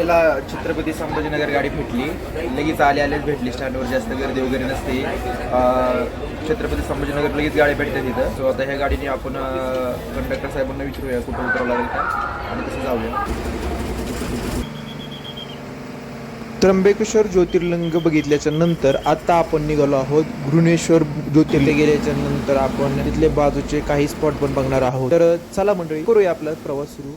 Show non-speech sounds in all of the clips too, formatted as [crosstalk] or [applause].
आपल्याला छत्रपती संभाजीनगर गाडी भेटली. लगेच आले आलेच भेटली. स्टँडवर जास्त गर्दी वगैरे नसते. छत्रपती संभाजीनगर लगेच गाडी भेटते तिथं. सो आता ह्या गाडीने आपण कंडक्टर साहेबांना विचारूया कुठं उतरावं लागेल का? आणि तसं जाऊया. त्र्यंबकेश्वर ज्योतिर्लिंग बघितल्याच्या नंतर आता आपण निघालो आहोत. घृणेश्वर ज्योतिर्लिंग गेल्याच्यानंतर आपण तिथले बाजूचे काही स्पॉट पण बघणार आहोत. तर चला मंडळी करूया आपला प्रवास सुरू.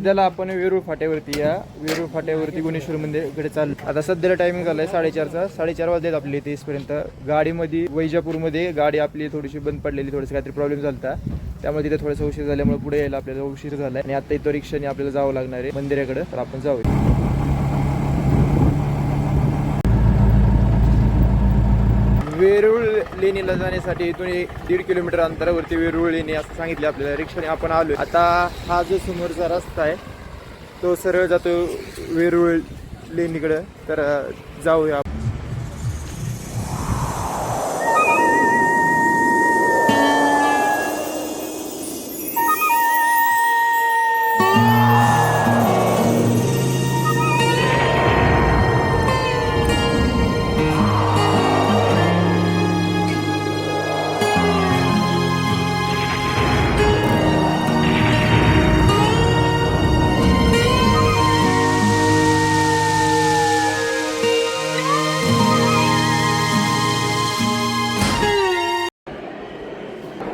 सध्याला आपण वेरूळ फाट्यावरती या वेरूळ फाट्यावरती गुणेश्वर मंदिरकडे चाललो. आता सध्याला टायमिंग झालाय साडेचारचा. साडेचार वाजलेत आपली इथे इथपर्यंत. गाडीमध्ये वैजापूरमध्ये गाडी आपली थोडीशी बंद पडलेली थोडीशी काहीतरी प्रॉब्लेम झाला त्यामुळे तिथे थोडासा उशीर झाल्यामुळे पुढे यायला आपल्याला उशीर झालाय. आणि आता इथं रिक्षाने आपल्याला जावं लागणार आहे मंदिराकडे. तर आपण जाऊया. वेरूळ लेणीला जाण्यासाठी इथून एक दीड किलोमीटर अंतरावरती वेरूळ लेणी असं सांगितले आपल्याला. रिक्षाने आपण आलो आता हा जो समोरचा रस्ता आहे तो सरळ जातो वेरूळ लेणीकडं. तर जाऊया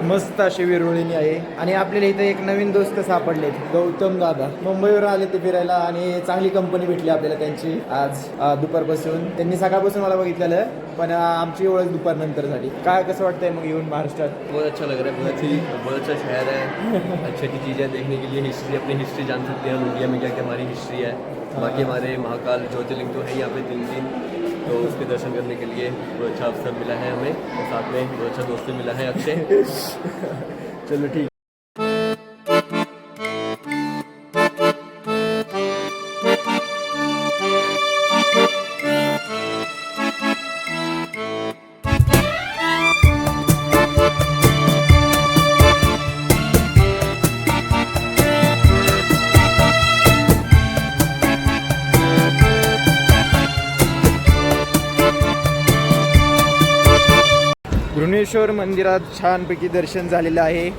मस्त अशी वेरुळीनी आहे. आणि आपल्याला इथे एक नवीन दोस्त सापडले गौतम दादा. मुंबईवर आले ते फिरायला आणि चांगली कंपनी भेटली आपल्याला त्यांची. आज दुपार दुपारपासून. त्यांनी सकाळपासून मला बघितलेलं पण आमची ओळख दुपार झाली काय कसं वाटतंय मग येऊन महाराष्ट्रात? बहुत अच्छा लग रहा है बहुत अच्छी बहुत अच्छा शहर है. अच्छी अच्छी चीज़ें देखने के लिए हिस्ट्री अपनी हिस्ट्री जान सकते हैं. हम इंडिया में क्या क्या हमारी हिस्ट्री है. बाकी हमारे महाकाल ज्योतिर्लिंग तो है यहाँ पे तीन तीन तो उसके दर्शन करने के लिए बहुत अच्छा अवसर मिला है हमें और साथ में बहुत अच्छा दोस्त मिला है अक्षय। [laughs] चलो ठीक। घृणेश्वर मंदिरात छानपैकी दर्शन झालेलं आहे.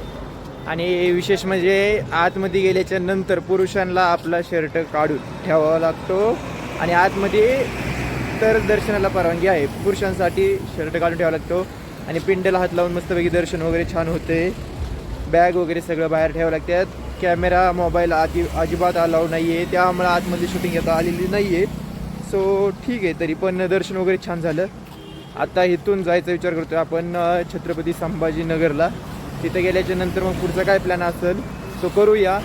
आणि विशेष म्हणजे आतमध्ये गेल्याच्यानंतर पुरुषांना आपला शर्ट काढून ठेवावा लागतो. आणि आतमध्ये तर दर्शनाला परवानगी आहे. पुरुषांसाठी शर्ट काढून ठेवावा लागतो. आणि पिंडला हात लावून मस्तपैकी दर्शन वगैरे छान होते. बॅग वगैरे सगळं बाहेर ठेवावं लागतात. कॅमेरा मोबाईल आधी अजिबात अलाव नाही आहे त्यामुळे आतमध्ये शूटिंग येता आलेली नाही आहे सो ठीक आहे. तरी पण दर्शन वगैरे छान झालं. आता इथून जायचा विचार करतोय आपण छत्रपती संभाजीनगरला. तिथे गेल्याच्यानंतर मग पुढचा काय प्लॅन असेल तो करूया.